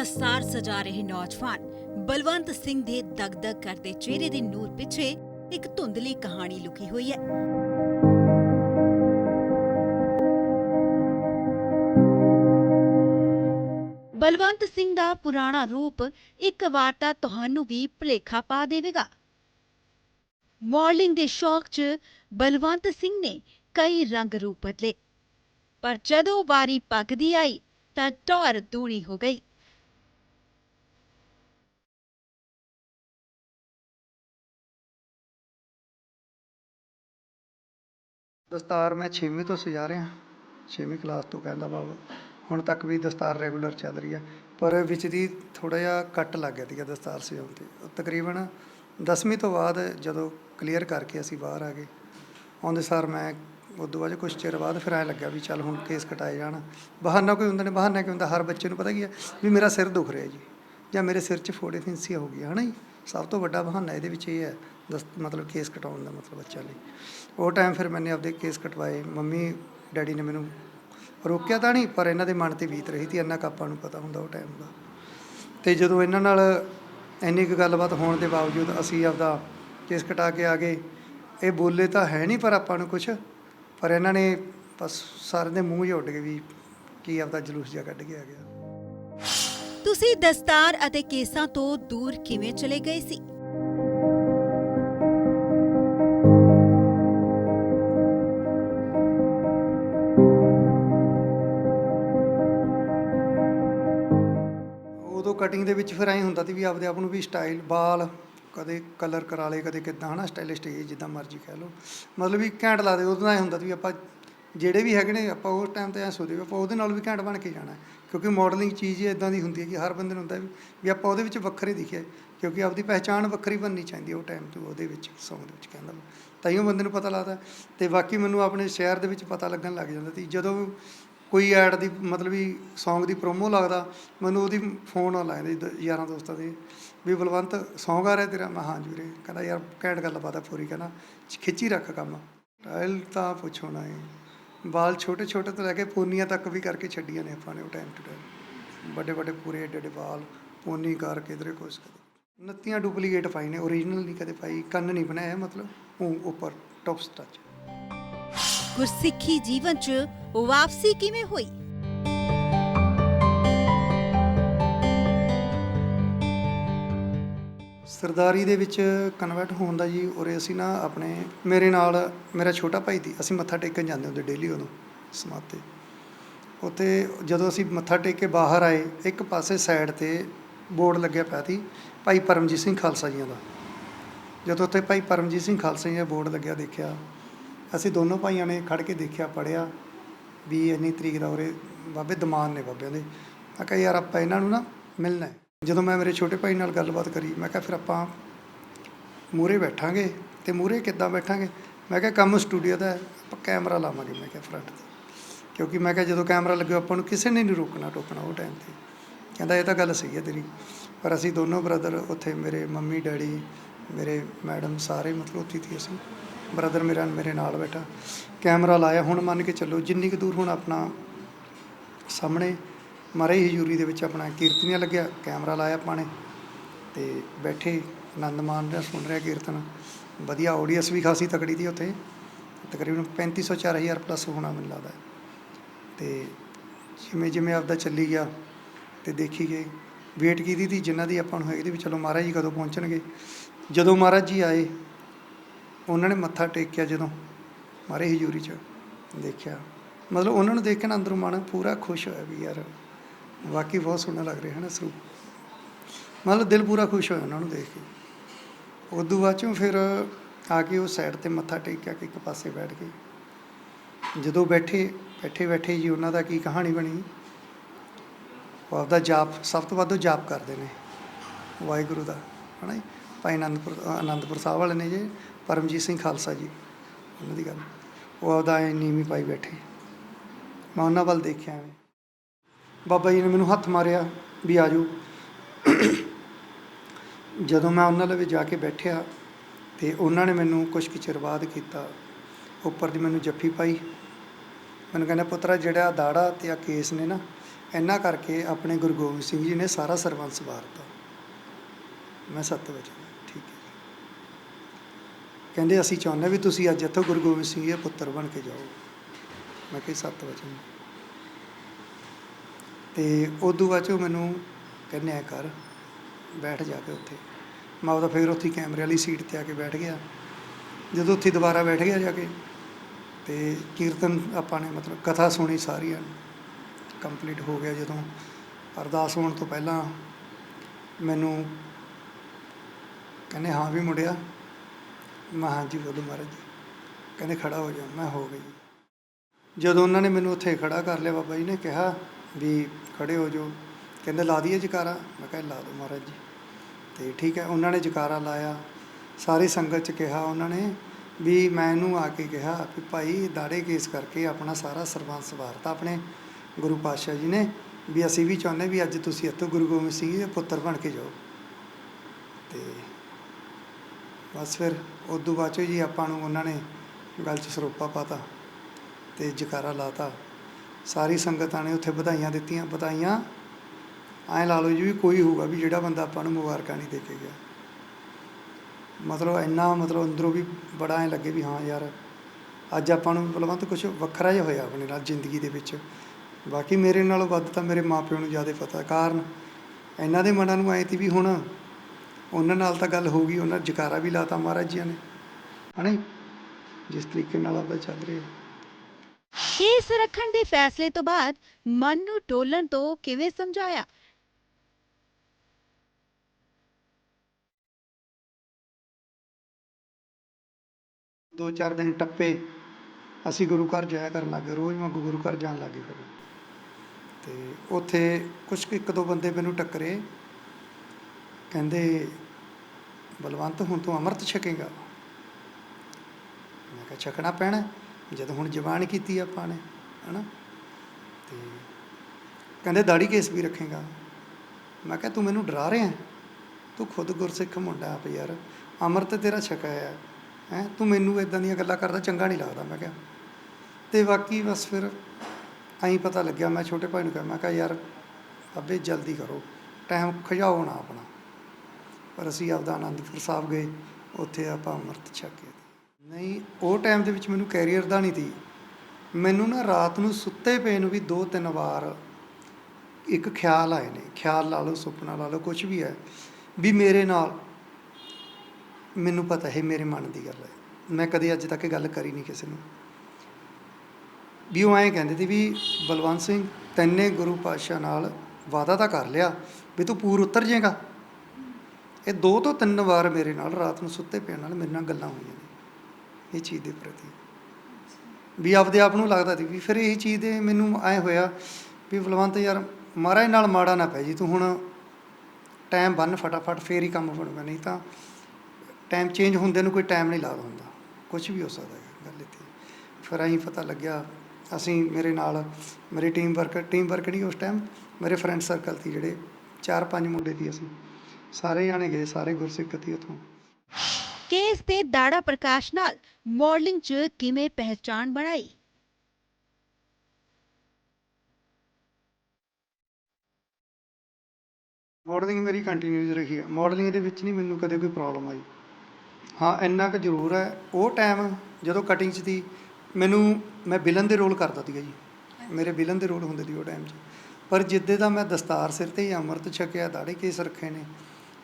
ਦਸਤਾਰ ਸਜਾ ਰਹੇ ਨੌਜਵਾਨ ਬਲਵੰਤ ਸਿੰਘ ਦੇ ਦਗਦਗ ਕਰਦੇ ਚਿਹਰੇ ਦੇ ਨੂਰ ਪਿੱਛੇ ਇੱਕ ਧੁੰਦਲੀ ਕਹਾਣੀ ਲੁਕੀ ਹੋਈ ਹੈ। ਬਲਵੰਤ ਸਿੰਘ ਦਾ ਪੁਰਾਣਾ ਰੂਪ ਇੱਕ ਵਾਰ ਤਾਂ ਤੁਹਾਨੂੰ ਵੀ ਭੁਲੇਖਾ ਪਾ ਦੇਵੇਗਾ। ਮਾਡਲਿੰਗ ਦੇ ਸ਼ੌਕ 'ਚ ਬਲਵੰਤ ਸਿੰਘ ਨੇ ਕਈ ਰੰਗ ਰੂਪ ਬਦਲੇ, ਪਰ ਜਦੋਂ ਵਾਰੀ ਪੱਗਦੀ ਆਈ ਤਾਂ ਟੌਰ ਦੂਣੀ ਹੋ ਗਈ। ਦਸਤਾਰ ਮੈਂ ਛੇਵੀਂ ਤੋਂ ਸਜਾ ਰਿਹਾ। ਛੇਵੀਂ ਕਲਾਸ ਤੋਂ ਕਹਿੰਦਾ ਬਾਬਾ, ਹੁਣ ਤੱਕ ਵੀ ਦਸਤਾਰ ਰੈਗੂਲਰ ਚੱਲ ਰਹੀ ਹੈ ਪਰ ਵਿੱਚ ਦੀ ਥੋੜ੍ਹਾ ਜਿਹਾ ਕੱਟ ਲੱਗ ਗਿਆ ਸੀਗਾ ਦਸਤਾਰ ਸਜਾਉਣ ਤੇ। ਉਹ ਤਕਰੀਬਨ 10ਵੀਂ ਤੋਂ ਬਾਅਦ ਜਦੋਂ ਕਲੀਅਰ ਕਰਕੇ ਅਸੀਂ ਬਾਹਰ ਆ ਗਏ ਆਉਂਦੇ ਸਾਰ ਮੈਂ ਉਦੋਂ ਬਾਅਦ ਕੁਝ ਚਿਰ ਬਾਅਦ ਫਿਰ ਐਂ ਲੱਗਿਆ ਵੀ ਚੱਲ ਹੁਣ ਕੇਸ ਕਟਾਏ ਜਾਣ। ਬਹਾਨਾ ਕੋਈ ਹੁੰਦਾ ਨੇ, ਬਹਾਨਾ ਕੀ ਹੁੰਦਾ? ਹਰ ਬੱਚੇ ਨੂੰ ਪਤਾ ਕੀ ਹੈ ਵੀ ਮੇਰਾ ਸਿਰ ਦੁਖ ਰਿਹਾ ਜੀ, ਜਾਂ ਮੇਰੇ ਸਿਰ 'ਚ ਫੋੜੇ ਫਿੰਸੀਆਂ ਹੋ ਗਈਆਂ, ਹਨਾ ਜੀ? ਸਭ ਤੋਂ ਵੱਡਾ ਬਹਾਨਾ ਇਹਦੇ ਵਿੱਚ ਇਹ ਹੈ, ਦਸ, ਮਤਲਬ ਕੇਸ ਕਟਾਉਣ ਦਾ ਮਤਲਬ ਬੱਚਾ ਲਈ। ਉਹ ਟਾਈਮ ਫਿਰ ਮੈਨੇ ਆਪਦੇ ਕੇਸ ਕਟਵਾਏ। ਮੰਮੀ, ਡੈਡੀ ਨੇ ਮੈਨੂੰ ਰੋਕਿਆ ਤਾਂ ਨਹੀਂ, ਪਰ ਇਹਨਾਂ ਦੇ ਮਨ ਤੇ ਬੀਤ ਰਹੀ ਸੀ ਇੰਨਾ ਕੁ ਆਪਾਂ ਨੂੰ ਪਤਾ ਹੁੰਦਾ ਉਹ ਟਾਈਮ ਦਾ। ਤੇ ਜਦੋਂ ਇਹਨਾਂ ਨਾਲ ਇੰਨੀ ਕੁ ਗੱਲਬਾਤ ਹੋਣ ਦੇ ਬਾਵਜੂਦ ਅਸੀਂ ਆਪਦਾ ਕੇਸ ਕਟਾ ਕੇ ਆ ਗਏ। ਇਹ ਬੋਲੇ ਤਾਂ ਹੈ ਨਹੀਂ ਪਰ ਆਪਾਂ ਨੂੰ ਕੁਝ ਪਰ ਇਹਨਾਂ ਨੇ ਬਸ ਸਾਰਿਆਂ ਦੇ ਮੂੰਹ ਹੀ ਉੱਡ ਗਏ ਵੀ ਕੀ ਆਪਦਾ ਜਲੂਸ ਜਿਹਾ ਕੱਢ ਕੇ ਆ ਗਿਆ। ਤੁਸੀਂ ਦਸਤਾਰ ਅਤੇ ਕੇਸਾਂ ਤੋਂ ਦੂਰ ਕਿਵੇਂ ਚਲੇ ਗਏ ਸੀ? ਉਦੋਂ ਕਟਿੰਗ ਦੇ ਵਿੱਚ ਫਿਰ ਐਂ ਹੁੰਦਾ ਸੀ ਵੀ ਆਪਦੇ ਆਪ ਨੂੰ ਵੀ ਸਟਾਈਲ ਬਾਲ ਕਦੇ ਕਲਰ ਕਰਾ ਲਏ, ਕਦੇ ਕਿੱਦਾਂ, ਹਨਾ ਸਟਾਈਲਿਸਟ ਜਿੱਦਾਂ ਮਰਜ਼ੀ ਕਹਿ ਲਓ। ਮਤਲਬ ਵੀ ਘੈਂਟ ਲੱਗਦੇ, ਉਦੋਂ ਐਂ ਹੁੰਦਾ ਸੀ ਵੀ ਆਪਾਂ ਜਿਹੜੇ ਵੀ ਹੈਗੇ ਨੇ, ਆਪਾਂ ਉਸ ਟਾਈਮ ਤੇ ਐਂ ਸੋਚਦੇ ਵੀ ਆਪਾਂ ਉਹਦੇ ਨਾਲ ਵੀ ਘੈਂਟ ਬਣ ਕੇ ਜਾਣਾ ਕਿਉਂਕਿ ਮਾਡਲਿੰਗ ਚੀਜ਼ ਹੀ ਇਦਾਂ ਦੀ ਹੁੰਦੀ ਹੈ ਕਿ ਹਰ ਬੰਦੇ ਨੂੰ ਹੁੰਦਾ ਵੀ ਵੀ ਆਪਾਂ ਉਹਦੇ ਵਿੱਚ ਵੱਖਰੇ ਦਿਖੀਏ, ਕਿਉਂਕਿ ਆਪਦੀ ਪਹਿਚਾਣ ਵੱਖਰੀ ਬਣਨੀ ਚਾਹੀਦੀ ਹੈ ਉਹ ਟਾਈਮ ਤੋਂ, ਉਹਦੇ ਵਿੱਚ, ਸੌਂਗ ਦੇ ਵਿੱਚ ਕਹਿੰਦਾ ਮੈਂ ਤਾਈਓ ਬੰਦੇ ਨੂੰ ਪਤਾ ਲੱਗਦਾ ਤੇ ਬਾਕੀ ਮੈਨੂੰ ਆਪਣੇ ਸ਼ਹਿਰ ਦੇ ਵਿੱਚ ਪਤਾ ਲੱਗਣ ਲੱਗ ਜਾਂਦਾ ਸੀ, ਜਦੋਂ ਕੋਈ ਐਡ ਦੀ ਮਤਲਬ ਵੀ Song ਦੀ ਪ੍ਰੋਮੋ ਲੱਗਦਾ, ਮੈਨੂੰ ਉਹਦੀ ਫੋਨ ਆ ਲੱਗਦੇ ਦ- ਯਾਰਾਂ ਦੋਸਤਾਂ ਦੇ। ਵੀ ਬਲਵੰਤ, Song ਆ ਰਿਹਾ ਤੇਰਾ? ਮੈਂ ਹਾਂ ਜੀ ਵੀਰੇ। ਕਹਿੰਦਾ, ਯਾਰ ਘੈਂਟ ਗੱਲਬਾਤ ਆ ਪੂਰੀ, ਕਹਿੰਦਾ, ਖਿੱਚੀ ਰੱਖ ਕੰਮ। ਟਾਇਲ ਤਾਂ ਪੁੱਛੋ ਨਾ ਵਾਲ ਛੋਟੇ ਛੋਟੇ ਤੋਂ ਲੈ ਕੇ ਪੂਨੀਆਂ ਤੱਕ ਵੀ ਕਰਕੇ ਛੱਡੀਆਂ ਨੇ ਆਪਾਂ ਨੇ ਉਹ ਟਾਈਮ ਟੂ ਟਾਈਮ ਵੱਡੇ ਵੱਡੇ ਪੂਰੇ ਏਡੇ ਏਡੇ ਵਾਲ ਪੂਨੀ ਕਰਕੇ ਇਧਰੇ ਕੁਛ ਕਦੇ ਨੱਤੀਆਂ ਡੁਪਲੀਕੇਟ ਪਾਈ ਨੇ ਓਰੀਜਨਲ ਨਹੀਂ ਕਦੇ ਪਾਈ, ਕੰਨ ਨਹੀਂ ਬਣਾਇਆ ਮਤਲਬ ਉਹ ਉੱਪਰ ਟੌਪ ਸਟੱਚ ਗੁਰਸਿੱਖੀ ਜੀਵਨ 'ਚ ਵਾਪਸੀ ਕਿਵੇਂ ਹੋਈ? ਸਰਦਾਰੀ ਦੇ ਵਿੱਚ ਕਨਵਰਟ ਹੋਣ ਦਾ ਜੀ ਉਰੇ ਅਸੀਂ ਨਾ ਆਪਣੇ, ਮੇਰੇ ਨਾਲ ਮੇਰਾ ਛੋਟਾ ਭਾਈ ਦੀ ਅਸੀਂ ਮੱਥਾ ਟੇਕਣ ਜਾਂਦੇ ਹੁੰਦੇ ਡੇਲੀ ਉਦੋਂ ਸਮਾਤੇ ਉੱਥੇ ਜਦੋਂ ਅਸੀਂ ਮੱਥਾ ਟੇਕ ਕੇ ਬਾਹਰ ਆਏ, ਇੱਕ ਪਾਸੇ ਸਾਈਡ ਤੇ ਬੋਰਡ ਲੱਗਿਆ ਪਿਆ ਸੀ, ਭਾਈ ਪਰਮਜੀਤ ਸਿੰਘ ਖਾਲਸਾ ਜੀਆਂ ਦਾ। ਜਦੋਂ ਉੱਥੇ ਭਾਈ ਪਰਮਜੀਤ ਸਿੰਘ ਖਾਲਸਾ ਜੀ ਦਾ ਬੋਰਡ ਲੱਗਿਆ ਦੇਖਿਆ, ਅਸੀਂ ਦੋਨੋਂ ਭਾਈਆਂ ਨੇ ਖੜ ਕੇ ਦੇਖਿਆ ਪੜਿਆ ਵੀ ਇੰਨੀ ਤਰੀਕ ਦਾ ਉਰੇ ਬਾਬੇ ਦਮਾਨ ਨੇ ਬਾਬਿਆਂ ਦੇ। ਮੈਂ ਕਿਹਾ ਯਾਰ ਆਪਾਂ ਇਹਨਾਂ ਨੂੰ ਨਾ ਮਿਲਣਾ ਹੈ। ਜਦੋਂ ਮੈਂ ਮੇਰੇ ਛੋਟੇ ਭਾਈ ਨਾਲ ਗੱਲਬਾਤ ਕਰੀ ਮੈਂ ਕਿਹਾ ਫਿਰ ਆਪਾਂ ਮੂਰੇ ਬੈਠਾਂਗੇ ਤੇ ਮੂਰੇ ਕਿੱਦਾਂ ਬੈਠਾਂਗੇ? ਮੈਂ ਕਿਹਾ ਕੰਮ ਸਟੂਡੀਓ ਦਾ ਹੈ, ਆਪਾਂ ਕੈਮਰਾ ਲਾਵਾਂਗੇ ਮੈਂ ਕਿਹਾ ਫਰੰਟ ਤੇ। ਕਿਉਂਕਿ ਮੈਂ ਕਿਹਾ ਜਦੋਂ ਕੈਮਰਾ ਲੱਗਿਆ ਆਪਾਂ ਨੂੰ ਕਿਸੇ ਨੇ ਨਹੀਂ ਰੋਕਣਾ ਟੋਕਣਾ ਉਹ ਟਾਈਮ ਤੇ। ਕਹਿੰਦਾ ਇਹ ਤਾਂ ਗੱਲ ਸਹੀ ਹੈ ਤੇਰੀ ਪਰ ਅਸੀਂ ਦੋਨੋਂ ਬ੍ਰਦਰ ਉੱਥੇ ਮੇਰੇ ਮੰਮੀ ਡੈਡੀ ਮੇਰੇ ਮੈਡਮ ਸਾਰੇ ਮਤਲਬ ਉੱਥੇ ਸੀ ਅਸੀਂ। ਬ੍ਰਦਰ ਮੇਰਾ ਮੇਰੇ ਨਾਲ ਬੈਠਾ। ਕੈਮਰਾ ਲਾਇਆ ਹੁਣ ਮੰਨ ਕੇ ਚੱਲੋ ਜਿੰਨੀ ਕੁ ਦੂਰ ਹੁਣ ਆਪਣਾ ਸਾਹਮਣੇ ਮਹਾਰਾਜ ਹਜੂਰੀ ਦੇ ਵਿੱਚ ਆਪਣਾ ਕੀਰਤਨੀਆ ਲੱਗਿਆ, ਕੈਮਰਾ ਲਾਇਆ ਆਪਾਂ ਨੇ ਤੇ ਬੈਠੇ, ਆਨੰਦ ਮਾਣ ਰਿਹਾ, ਸੁਣ ਰਿਹਾ ਕੀਰਤਨ। ਵਧੀਆ ਆਡੀਅנס ਵੀ ਖਾਸੀ ਤਕੜੀ ਸੀ ਉੱਥੇ। ਤਕਰੀਬਨ 3500 4000 ਪਲੱਸ ਹੋਣਾ ਮੈਨੂੰ ਲੱਗਦਾ। ਹੈ। ਤੇ ਜਿਵੇਂ ਜਿਵੇਂ ਆਪਦਾ ਚੱਲੀ ਗਿਆ ਤੇ ਦੇਖੀ ਗਏ। ਵੇਟ ਕੀਤੀ ਸੀ ਜਿਨ੍ਹਾਂ ਦੀ ਆਪਾਂ ਨੂੰ ਹੈਗੀ ਸੀ ਵੀ ਚਲੋ ਮਹਾਰਾਜ ਜੀ ਕਦੋਂ ਪਹੁੰਚਣਗੇ। ਜਦੋਂ ਮਹਾਰਾਜ ਜੀ ਆਏ, ਉਹਨਾਂ ਨੇ ਮੱਥਾ ਟੇਕਿਆ ਜਦੋਂ ਮਾਰੇ ਹਜੂਰੀ 'ਚ। ਦੇਖਿਆ। ਮਤਲਬ ਉਹਨਾਂ ਨੂੰ ਦੇਖ ਕੇ ਨਾ ਅੰਦਰੋਂ ਮਨ ਪੂਰਾ ਖੁਸ਼ ਹੋਇਆ ਵੀ ਯਾਰ ਵਾਕਈ ਬਹੁਤ ਸੋਹਣਾ ਲੱਗ ਰਿਹਾ ਹੈ ਨਾ ਸਰੂਪ ਮਤਲਬ ਦਿਲ ਪੂਰਾ ਖੁਸ਼ ਹੋਇਆ ਉਹਨਾਂ ਨੂੰ ਦੇਖ ਕੇ। ਉਦੋਂ ਬਾਅਦ ਚੋਂ ਫਿਰ ਆ ਕੇ ਉਹ ਸਾਈਡ ਤੇ ਮੱਥਾ ਟੇਕਿਆ ਕਿ ਇੱਕ ਪਾਸੇ ਬੈਠ ਕੇ ਜਦੋਂ ਬੈਠੇ ਬੈਠੇ ਬੈਠੇ ਜੀ ਉਹਨਾਂ ਦਾ ਕੀ ਕਹਾਣੀ ਬਣੀ? ਉਹ ਆਪਦਾ ਜਾਪ, ਸਭ ਤੋਂ ਵੱਧ ਉਹ ਜਾਪ ਕਰਦੇ ਨੇ। ਵਾਹਿਗੁਰੂ ਦਾ, ਹਨਾ ਜੀ? ਭਾਈ ਆਨੰਦਪੁਰ ਆਨੰਦਪੁਰ ਸਾਹਿਬ ਵਾਲੇ ਨੇ ਜੀ, ਪਰਮਜੀਤ ਸਿੰਘ ਖਾਲਸਾ ਜੀ, ਉਹਨਾਂ ਦੀ ਗੱਲ। ਉਹ ਆਪਦਾ ਐਂ ਨੀਵੀਂ ਪਾਈ ਬੈਠੇ। ਮੈਂ ਉਹਨਾਂ ਵੱਲ ਦੇਖਿਆ ਐਵੇਂ ਬਾਬਾ ਜੀ ਨੇ ਮੈਨੂੰ ਹੱਥ ਮਾਰਿਆ ਵੀ ਆ ਜਾਓ। ਜਦੋਂ ਮੈਂ ਉਹਨਾਂ ਲਵੇ ਜਾ ਕੇ ਬੈਠਿਆ ਤੇ ਉਹਨਾਂ ਨੇ ਮੈਨੂੰ ਕੁਛ ਕੁ ਚਿਰ ਬਾਅਦ ਕੀਤਾ। ਉੱਪਰ ਦੀ ਮੈਨੂੰ ਜੱਫੀ ਪਾਈ। ਮੈਨੂੰ ਕਹਿੰਦਾ, ਪੁੱਤਰਾ, ਜਿਹੜਾ ਦਾੜਾ ਤੇ ਆ ਕੇਸ ਨੇ ਨਾ ਇੰਨਾ ਕਰਕੇ ਆਪਣੇ ਗੁਰੂ ਗੋਬਿੰਦ ਸਿੰਘ ਜੀ ਨੇ ਸਾਰਾ ਸਰਬੰਸ ਵਾਰਤਾ। ਮੈਂ ਸੱਤ ਵਜੇ, ਠੀਕ ਹੈ ਕਹਿੰਦੇ, ਅਸੀਂ ਚਾਹੁੰਦੇ ਵੀ ਤੁਸੀਂ ਅੱਜ ਇੱਥੋਂ ਗੁਰੂ ਗੋਬਿੰਦ ਸਿੰਘ ਜੀ ਦੇ ਪੁੱਤਰ ਬਣ ਕੇ ਜਾਓ। ਮੈਂ ਕਿਹਾ, ਸੱਤ ਵਜੇ। ਤੇ ਉਦੋਂ ਬਾਅਦ 'ਚੋਂ ਮੈਨੂੰ ਕਹਿੰਦੇ ਆ ਕਰ, ਬੈਠ ਜਾ ਕੇ ਉੱਥੇ। ਮੈਂ ਉਹਦਾ ਫਿਰ ਉੱਥੇ ਕੈਮਰੇ ਵਾਲੀ ਸੀਟ ਤੇ ਆ ਕੇ ਬੈਠ ਗਿਆ। ਜਦੋਂ ਉੱਥੇ ਦੁਬਾਰਾ ਬੈਠ ਗਿਆ ਜਾ ਕੇ ਅਤੇ ਕੀਰਤਨ ਆਪਾਂ ਨੇ ਮਤਲਬ ਕਥਾ ਸੁਣੀ ਸਾਰੀਆਂ ਕੰਪਲੀਟ ਹੋ ਗਿਆ ਜਦੋਂ। ਅਰਦਾਸ ਹੋਣ ਤੋਂ ਪਹਿਲਾਂ ਮੈਨੂੰ ਕਹਿੰਦੇ, ਹਾਂ ਵੀ ਮੁੰਡਿਆ। ਮੈਂ ਹਾਂਜੀ ਜੀ ਮਹਾਰਾਜ ਜੀ। ਕਹਿੰਦੇ, ਖੜਾ ਹੋ ਜਾ। ਮੈਂ ਹੋ ਗਈ। ਜਦੋਂ ਉਹਨਾਂ ਨੇ ਮੈਨੂੰ ਉੱਥੇ ਖੜਾ ਕਰ ਲਿਆ, ਬਾਬਾ ਜੀ ਨੇ ਕਿਹਾ ਵੀ ਖੜੇ ਹੋ ਜਾਓ। ਕਹਿੰਦੇ ਲਾ ਦਈਏ ਜਕਾਰਾ। ਮੈਂ ਕਿਹਾ ਲਾ ਦਿਓ ਮਹਾਰਾਜ ਜੀ। ਤੇ ਠੀਕ ਹੈ, ਉਹਨਾਂ ਨੇ ਜਕਾਰਾ ਲਾਇਆ। ਸਾਰੀ ਸੰਗਤ ਚ ਕਿਹਾ ਉਹਨਾਂ ਨੇ ਵੀ ਮੈਂ ਇਹਨੂੰ ਆ ਕੇ ਕਿਹਾ ਵੀ ਭਾਈ ਦਾੜੇ ਕੇਸ ਕਰਕੇ ਆਪਣਾ ਸਾਰਾ ਸਰਬੰਸ ਵਾਰਤਾ ਆਪਣੇ ਗੁਰੂ ਪਾਤਸ਼ਾਹ ਜੀ ਨੇ ਵੀ ਅਸੀਂ ਵੀ ਚਾਹੁੰਦੇ ਵੀ ਅੱਜ ਤੁਸੀਂ ਇੱਥੋਂ ਗੁਰੂ ਗੋਬਿੰਦ ਸਿੰਘ ਜੀ ਦੇ ਪੁੱਤਰ ਬਣ ਕੇ ਜਾਓ। ਤੇ ਬਸ ਫਿਰ ਉਦੋਂ ਬਾਅਦ 'ਚੋਂ ਜੀ ਆਪਾਂ ਨੂੰ ਉਹਨਾਂ ਨੇ ਗੱਲ 'ਚ ਸਰੋਪਾ ਪਾਤਾ ਤੇ ਜਕਾਰਾ ਲਾਤਾ। ਸਾਰੀ ਸੰਗਤਾਂ ਨੇ ਉੱਥੇ ਵਧਾਈਆਂ ਦਿੱਤੀਆਂ, ਵਧਾਈਆਂ। ਐਂ ਲਾ ਲਓ ਜੀ ਵੀ ਕੋਈ ਹੋਊਗਾ ਵੀ ਜਿਹੜਾ ਬੰਦਾ ਆਪਾਂ ਨੂੰ ਮੁਬਾਰਕਾਂ ਨਹੀਂ ਦੇ ਕੇ ਗਿਆ। ਮਤਲਬ ਇੰਨਾ ਮਤਲਬ ਅੰਦਰੋਂ ਵੀ ਬੜਾ ਐਂ ਲੱਗੇ ਵੀ ਹਾਂ ਯਾਰ, ਅੱਜ ਆਪਾਂ ਨੂੰ ਬਲਵੰਤ ਕੁਝ ਵੱਖਰਾ ਜਿਹਾ ਹੋਇਆ ਆਪਣੇ ਨਾਲ ਜ਼ਿੰਦਗੀ ਦੇ ਵਿੱਚ। ਬਾਕੀ ਮੇਰੇ ਨਾਲੋਂ ਵੱਧ ਤਾਂ ਮੇਰੇ ਮਾਪਿਆਂ ਨੂੰ ਜ਼ਿਆਦਾ ਪਤਾ, ਕਾਰਨ ਇਹਨਾਂ ਦੇ ਮਨਾਂ ਨੂੰ ਐਂ ਤੀ ਵੀ ਹੁਣ ਉਹਨਾਂ ਨਾਲ ਤਾਂ ਗੱਲ ਹੋ ਗਈ, ਉਹਨਾਂ ਜਕਾਰਾ ਵੀ ਲਾਤਾ ਮਹਾਰਾਜ ਜੀ ਨੇ। ਹਨਾ ਜੀ? ਜਿਸ ਤਰੀਕੇ ਨਾਲ ਆਪਾਂ ਚੱਲ ਰਹੇ ਹਾਂ ਰੱਖਣ ਦੇ ਫੈਸਲੇ ਤੋਂ ਬਾਅਦ ਮਨ ਨੂੰ ਟੋਲਣ ਤੋਂ ਕਿਵੇਂ ਸਮਝਾਇਆ? ਦੋ ਚਾਰ ਦਿਨ ਟੱਪੇ, ਅਸੀਂ ਗੁਰੂ ਘਰ ਜਾਇਆ ਕਰਨ ਲੱਗੇ ਰੋਜ਼ ਮੈਂ ਗੁਰੂ ਘਰ ਜਾਣ ਲੱਗੇ ਫਿਰ। ਤੇ ਉੱਥੇ ਕੁਝ ਇੱਕ ਦੋ ਬੰਦੇ ਮੈਨੂੰ ਟੱਕਰੇ, ਕਹਿੰਦੇ, ਬਲਵੰਤ ਹੁਣ ਤੂੰ ਅੰਮ੍ਰਿਤ ਛਕੇਗਾ। ਮੈਂ ਕਿਹਾ, ਛਕਣਾ ਪੈਣਾ। ਜਦੋਂ ਹੁਣ ਜ਼ਬਾਨ ਕੀਤੀ ਆਪਾਂ ਨੇ, ਹਨਾ? ਤੇ ਕਹਿੰਦੇ ਦਾੜੀ ਕੇਸ ਵੀ ਰੱਖੇਗਾ। ਮੈਂ ਕਿਹਾ, ਤੂੰ ਮੈਨੂੰ ਡਰਾ ਰਿਹਾ ਤੂੰ ਖੁਦ ਗੁਰਸਿੱਖ ਮੁੰਡਾ ਆਪ ਯਾਰ। ਅੰਮ੍ਰਿਤ ਤੇਰਾ ਛਕਿਆ ਹੈ। ਹੈ? ਤੂੰ ਮੈਨੂੰ ਇਦਾਂ ਦੀਆਂ ਗੱਲਾਂ ਕਰਦਾ ਚੰਗਾ ਨਹੀਂ ਲੱਗਦਾ। ਮੈਂ ਕਿਹਾ, ਤੇ ਬਾਕੀ ਬਸ ਫਿਰ ਐਂ ਪਤਾ ਲੱਗਿਆ। ਮੈਂ ਛੋਟੇ ਭਾਈ ਨੂੰ ਕਿਹਾ, ਮੈਂ ਕਿਹਾ, ਯਾਰ ਅੱਬੇ ਜਲਦੀ ਕਰੋ। ਟਾਈਮ ਖਜਾਓ ਨਾ ਆਪਣਾ। ਪਰ ਅਸੀਂ ਆਪਦਾ ਆਨੰਦਪੁਰ ਸਾਹਿਬ ਗਏ। ਉੱਥੇ ਆਪਾਂ ਅੰਮ੍ਰਿਤ ਛਕੇ ਨਹੀਂ, ਉਹ ਟਾਈਮ ਦੇ ਵਿੱਚ ਮੈਨੂੰ ਕੈਰੀਅਰ ਦਾ ਨਹੀਂ ਸੀ। ਮੈਨੂੰ ਨਾ ਰਾਤ ਨੂੰ ਸੁੱਤੇ ਪਏ ਨੂੰ ਵੀ ਦੋ ਤਿੰਨ ਵਾਰ ਇੱਕ ਖਿਆਲ ਆਏ ਨੇ। ਖਿਆਲ ਲਾ ਲਓ, ਸੁਪਨਾ ਲਾ ਲਓ ਕੁਝ ਵੀ ਹੈ, ਵੀ ਮੇਰੇ ਨਾਲ ਮੈਨੂੰ ਪਤਾ ਹੈ ਮੇਰੇ ਮਨ ਦੀ ਗੱਲ ਹੈ। ਮੈਂ ਕਦੇ ਅੱਜ ਤੱਕ ਇਹ ਗੱਲ ਕਰੀ ਨਹੀਂ ਕਿਸੇ ਨੂੰ। ਵੀ ਉਹ ਐਂ ਕਹਿੰਦੇ ਸੀ ਵੀ ਬਲਵੰਤ ਸਿੰਘ ਤੈਨੇ ਗੁਰੂ ਪਾਤਸ਼ਾਹ ਨਾਲ ਵਾਅਦਾ ਤਾਂ ਕਰ ਲਿਆ ਵੀ ਤੂੰ ਪੂਰ ਉਤਰ ਜਾਏਗਾ। ਇਹ ਦੋ ਤੋਂ ਤਿੰਨ ਵਾਰ ਮੇਰੇ ਨਾਲ, ਰਾਤ ਨੂੰ ਸੁੱਤੇ ਪੈਣ ਨਾਲ ਮੇਰੇ ਨਾਲ ਗੱਲਾਂ ਹੋਈਆਂ ਨੇ। ਇਹ ਚੀਜ਼ ਦੇ ਪ੍ਰਤੀ। ਵੀ ਆਪਦੇ ਆਪ ਨੂੰ ਲੱਗਦਾ ਸੀ ਵੀ ਫਿਰ ਇਹ ਚੀਜ਼ ਦੇ ਮੈਨੂੰ ਐ ਹੋਇਆ ਵੀ ਬਲਵੰਤ ਯਾਰ ਮਹਾਰਾਜ ਨਾਲ ਮਾੜਾ ਨਾ ਪੈ ਜੀ, ਤੂੰ ਹੁਣ ਟਾਈਮ ਬੰਨ ਫਟਾਫਟ, ਫੇਰ ਹੀ ਕੰਮ ਬਣੂਗਾ, ਨਹੀਂ ਤਾਂ ਟਾਈਮ ਚੇਂਜ ਹੁੰਦੇ ਨੂੰ ਕੋਈ ਟਾਈਮ ਨਹੀਂ ਲੱਗਦਾ ਹੁੰਦਾ। ਕੁਝ ਵੀ ਹੋ ਸਕਦਾ ਹੈ ਗੱਲ ਇੱਥੇ। ਫਿਰ ਅਸੀਂ ਪਤਾ ਲੱਗਿਆ, ਅਸੀਂ ਮੇਰੇ ਨਾਲ, ਮੇਰੀ ਟੀਮ ਵਰਕ ਟੀਮ ਵਰਕ ਨਹੀਂ ਉਸ ਟਾਈਮ ਮੇਰੇ ਫਰੈਂਡ ਸਰਕਲ ਸੀ ਜਿਹੜੇ ਚਾਰ ਪੰਜ ਮੁੰਡੇ ਸੀ ਅਸੀਂ। ਸਾਰੇ ਜਾਣੇ ਗਏ, ਸਾਰੇ ਗੁਰਸਿੱਖ ਸੀ ਉੱਥੋਂ। ਕੇਸ ਤੇ ਦਾੜਾ ਪ੍ਰਕਾਸ਼ ਨਾਲ ਮਾਡਲਿੰਗ 'ਚ ਕਿਵੇਂ ਪਹਿਚਾਣ ਬਣਾਈ? ਮਾਡਲਿੰਗ ਮੇਰੀ ਕੰਟੀਨਿਊਸ ਰਹੀ ਹੈ। ਮਾਡਲਿੰਗ ਦੇ ਵਿੱਚ ਨਹੀਂ ਮੈਨੂੰ ਕਦੇ ਕੋਈ ਪ੍ਰੋਬਲਮ ਆਈ। ਹਾਂ, ਇੰਨਾ ਕੁ ਜ਼ਰੂਰ ਹੈ। ਉਹ ਟਾਈਮ ਜਦੋਂ ਕਟਿੰਗ 'ਚ ਸੀ, ਮੈਨੂੰ ਮੈਂ ਵਿਲਨ ਦੇ ਰੋਲ ਕਰਦਾ ਸੀਗਾ ਜੀ। ਮੇਰੇ ਵਿਲਨ ਦੇ ਰੋਲ ਹੁੰਦੇ ਸੀ ਉਹ ਟਾਈਮ 'ਚ। ਪਰ ਜਿੱਦੇ ਦਾ ਮੈਂ ਦਸਤਾਰ ਸਿਰ ਤੇ ਹੀ ਅੰਮ੍ਰਿਤ ਛਕਿਆ ਦਾੜੇ ਕੇਸ ਰੱਖੇ ਨੇ,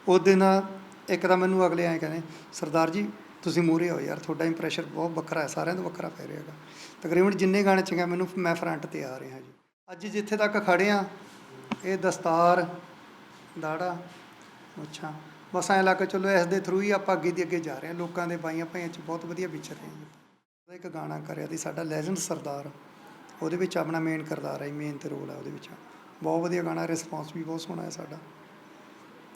ਉਹਦੇ ਨਾਲ ਇੱਕ ਤਾਂ ਮੈਨੂੰ ਅਗਲੇ ਐਂ ਕਹਿੰਦੇ, ਸਰਦਾਰ ਜੀ, ਤੁਸੀਂ ਮੂਹਰੇ ਹੋ ਯਾਰ, ਤੁਹਾਡਾ ਇੰਪ੍ਰੈਸ਼ਨ ਬਹੁਤ ਵੱਖਰਾ ਹੈ, ਸਾਰਿਆਂ ਤੋਂ ਵੱਖਰਾ ਪੈ ਰਿਹਾ ਹੈਗਾ। ਤਕਰੀਬਨ ਜਿੰਨੇ ਗਾਣੇ ਚ ਮੈਨੂੰ ਮੈਂ ਫਰੰਟ ਤੇ ਆ ਰਿਹਾ ਜੀ। ਅੱਜ ਜਿੱਥੇ ਤੱਕ ਖੜੇ ਆ, ਇਹ ਦਸਤਾਰ, ਦਾੜਾ, ਮੁੱਛਾਂ, ਬਸ ਐਂ ਲੱਗ ਕੇ ਚਲੋ ਇਸ ਦੇ ਥਰੂ ਹੀ ਆਪਾਂ ਅੱਗੇ ਦੀ ਅੱਗੇ ਜਾ ਰਹੇ ਹਾਂ ਲੋਕਾਂ ਦੇ ਬਾਈਆਂ ਭਾਈਆਂ ਚ ਬਹੁਤ ਵਧੀਆ ਵਿਚਰ ਰਹੇ ਹਾਂ ਉਹਦਾ ਇੱਕ ਗਾਣਾ ਕਰਿਆ ਸੀ, ਸਾਡਾ ਲੈਜੈਂਡ ਸਰਦਾਰ, ਉਹਦੇ ਵਿੱਚ ਆਪਣਾ ਮੇਨ ਕਿਰਦਾਰ ਹੈ ਮੇਨ ਤੇ ਰੋਲ ਹੈ ਉਹਦੇ ਵਿੱਚ। ਬਹੁਤ ਵਧੀਆ ਗਾਣਾ ਰਿਸਪੌਂਸ ਵੀ ਬਹੁਤ ਸੋਹਣਾ ਹੈ ਸਾਡਾ।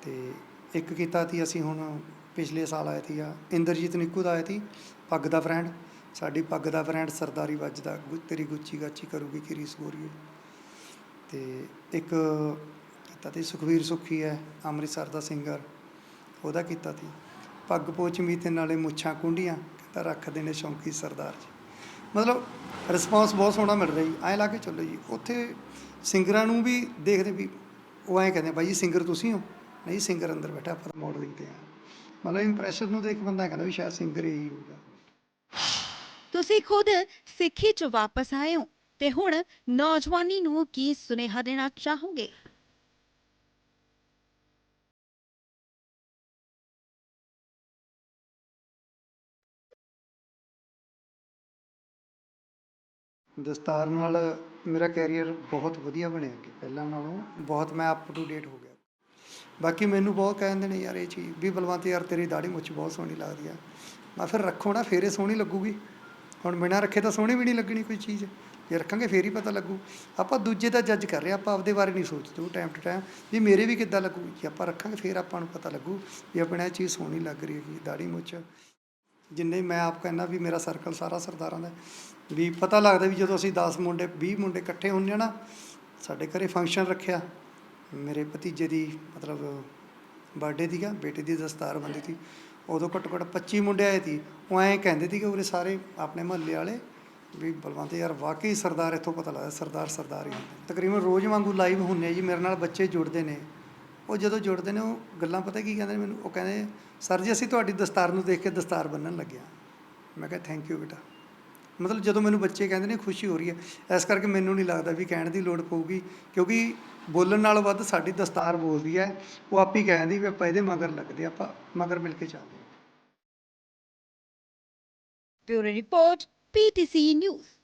ਤੇ ਇੱਕ ਕੀਤਾ ਸੀ ਅਸੀਂ ਹੁਣ ਪਿਛਲੇ ਸਾਲ ਆਇਆ ਸੀ ਆ। ਇੰਦਰਜੀਤ ਨਿੱਕੂ ਦਾ ਆਇਆ ਸੀ ਪੱਗ ਦਾ ਫਰੈਂਡ। ਸਾਡੀ ਪੱਗ ਦਾ ਫਰੈਂਡ ਸਰਦਾਰੀ ਵੱਜਦਾ, ਗੁ- ਤੇਰੀ ਗੁੱਚੀ ਗਾਚੀ ਕਰੂਗੀ ਕਿਰੀ ਸਗੋਰੀਏ। ਤੇ ਇੱਕ ਕੀਤਾ ਸੀ ਸੁਖਵੀਰ ਸੁਖੀ ਹੈ, ਅੰਮ੍ਰਿਤਸਰ ਦਾ ਸਿੰਗਰ। ਉਹਦਾ ਕੀਤਾ ਸੀ ਪੱਗ ਪੋਚਮੀ ਤੇ ਨਾਲੇ ਮੁੱਛਾਂ ਕੁੰਡੀਆਂ, ਕਹਿੰਦਾ ਰੱਖਦੇ ਨੇ ਸ਼ੌਂਕੀ ਸਰਦਾਰ ਜੀ। ਮਤਲਬ ਰਿਸਪੌਂਸ ਬਹੁਤ ਸੋਹਣਾ ਮਿਲ ਰਿਹਾ ਜੀ, ਐਂ ਲਾ ਕੇ ਚੱਲੋ ਜੀ। ਉੱਥੇ ਸਿੰਗਰਾਂ ਨੂੰ ਵੀ ਦੇਖਦੇ ਵੀ, ਉਹ ਐਂ ਕਹਿੰਦੇ ਬਾਈ ਜੀ, ਸਿੰਗਰ ਤੁਸੀਂ ਹੋ? ਨਹੀਂ ਸਿੰਗਰ ਅੰਦਰ ਬੈਠਾ ਆਪਾਂ ਮਾਡਲਿੰਗ ਤੇ ਆ ਮਤਲਬ ਇੰਪ੍ਰੈਸ਼ਨ ਨੂੰ ਦੇਖ ਕੇ ਬੰਦਾ ਕਹਿੰਦਾ ਵੀ ਸ਼ਾਇਦ ਸਿੰਗਰ ਹੀ ਹੋਊਗਾ। ਤੁਸੀਂ ਖੁਦ ਸਿੱਖੀ ਚ ਵਾਪਸ ਆਏ ਹੋ ਤੇ ਹੁਣ ਨੌਜਵਾਨੀ ਨੂੰ ਕੀ ਸੁਨੇਹਾ ਦੇਣਾ ਚਾਹੋਗੇ? ਦਸਤਾਰ ਨਾਲ ਮੇਰਾ ਕੈਰੀਅਰ ਬਹੁਤ ਵਧੀਆ ਬਣਿਆ ਅੱਗੇ। ਪਹਿਲਾਂ ਨਾਲੋਂ ਬਹੁਤ ਮੈਂ ਅਪ ਟੂ ਡੇਟ ਹੋ ਗਿਆ। ਬਾਕੀ ਮੈਨੂੰ ਬਹੁਤ ਕਹਿੰਦੇ ਨੇ ਯਾਰ ਇਹ ਚੀਜ਼ ਵੀ ਬਲਵੰਤ ਯਾਰ ਤੇਰੀ ਦਾੜੀ ਮੁੱਛ ਬਹੁਤ ਸੋਹਣੀ ਲੱਗਦੀ ਆ। ਮੈਂ ਫਿਰ ਰੱਖੋ ਨਾ ਫੇਰੇ ਸੋਹਣੀ ਲੱਗੂਗੀ। ਹੁਣ ਬਿਨਾਂ ਰੱਖੇ ਤਾਂ ਸੋਹਣੀ ਵੀ ਨਹੀਂ ਲੱਗਣੀ ਕੋਈ ਚੀਜ਼। ਜੇ ਰੱਖਾਂਗੇ ਫੇਰ ਹੀ ਪਤਾ ਲੱਗੂ। ਆਪਾਂ ਦੂਜੇ ਦਾ ਜੱਜ ਕਰ ਰਹੇ ਹਾਂ, ਆਪਾਂ ਆਪਦੇ ਬਾਰੇ ਨਹੀਂ ਸੋਚਦੇ ਉਹ ਟਾਈਮ ਟੂ ਟਾਈਮ ਵੀ ਮੇਰੇ ਵੀ ਕਿੱਦਾਂ ਲੱਗੂ ਜੇ ਆਪਾਂ ਰੱਖਾਂਗੇ ਫੇਰ ਆਪਾਂ ਨੂੰ ਪਤਾ ਲੱਗੂ ਵੀ ਆਪਣੇ ਇਹ ਚੀਜ਼ ਸੋਹਣੀ ਲੱਗ ਰਹੀ ਹੈ ਦਾੜੀ ਮੁੱਛ। ਜਿੰਨੇ ਮੈਂ ਆਪ ਕਹਿੰਦਾ ਵੀ ਮੇਰਾ ਸਰਕਲ ਸਾਰਾ ਸਰਦਾਰਾਂ ਦਾ ਵੀ ਪਤਾ ਲੱਗਦਾ ਵੀ ਜਦੋਂ ਅਸੀਂ 10 ਮੁੰਡੇ 20 ਮੁੰਡੇ ਇਕੱਠੇ ਹੁੰਦੇ ਆ ਨਾ ਸਾਡੇ ਘਰੇ ਫੰਕਸ਼ਨ ਰੱਖਿਆ। ਮੇਰੇ ਭਤੀਜੇ ਦੀ ਮਤਲਬ ਬਰਥਡੇ ਸੀਗਾ, ਬੇਟੇ ਦੀ ਦਸਤਾਰ ਬੰਦੀ ਸੀ। ਉਦੋਂ ਘੱਟੋ ਘੱਟ 25 ਮੁੰਡੇ ਆਏ ਸੀ। ਉਹ ਐਂ ਕਹਿੰਦੇ ਸੀ ਕਿ ਉਰੇ ਸਾਰੇ ਆਪਣੇ ਮਹੱਲੇ ਵਾਲੇ ਵੀ ਬਲਵੰਤ ਯਾਰ ਵਾਕਈ ਸਰਦਾਰ ਇੱਥੋਂ ਪਤਾ ਲੱਗਦਾ, ਸਰਦਾਰ ਸਰਦਾਰ ਹੀ ਹੁੰਦੇ ਤਕਰੀਬਨ ਰੋਜ਼ ਵਾਂਗੂ ਲਾਈਵ ਹੁੰਨੇ ਆ ਜੀ, ਮੇਰੇ ਨਾਲ ਬੱਚੇ ਜੁੜਦੇ ਨੇ। ਉਹ ਜਦੋਂ ਜੁੜਦੇ ਨੇ, ਉਹ ਗੱਲਾਂ ਪਤਾ ਕੀ ਕਹਿੰਦੇ ਨੇ ਮੈਨੂੰ, ਉਹ ਕਹਿੰਦੇ, ਸਰ ਜੀ, ਅਸੀਂ ਤੁਹਾਡੀ ਦਸਤਾਰ ਨੂੰ ਦੇਖ ਕੇ ਦਸਤਾਰ ਬੰਨਣ ਲੱਗਿਆ। ਮੈਂ ਕਿਹਾ ਥੈਂਕ ਯੂ ਬੇਟਾ। ਮਤਲਬ ਜਦੋਂ ਮੈਨੂੰ ਬੱਚੇ ਕਹਿੰਦੇ ਨੇ, ਖੁਸ਼ੀ ਹੋ ਰਹੀ ਹੈ। ਇਸ ਕਰਕੇ ਮੈਨੂੰ ਨਹੀਂ ਲੱਗਦਾ ਵੀ ਕਹਿਣ ਦੀ ਲੋੜ ਪਊਗੀ, ਕਿਉਂਕਿ ਬੋਲਣ ਨਾਲੋਂ ਵੱਧ ਸਾਡੀ ਦਸਤਾਰ ਬੋਲਦੀ ਹੈ ਉਹ ਆਪ ਹੀ ਕਹਿੰਦੀ ਵੀ ਆਪਾਂ ਇਹਦੇ ਮਗਰ ਲੱਗਦੇ ਆਪਾਂ ਮਗਰ ਮਿਲ ਕੇ ਚੱਲਦੇ ਹਾਂ। Bureau report PTC news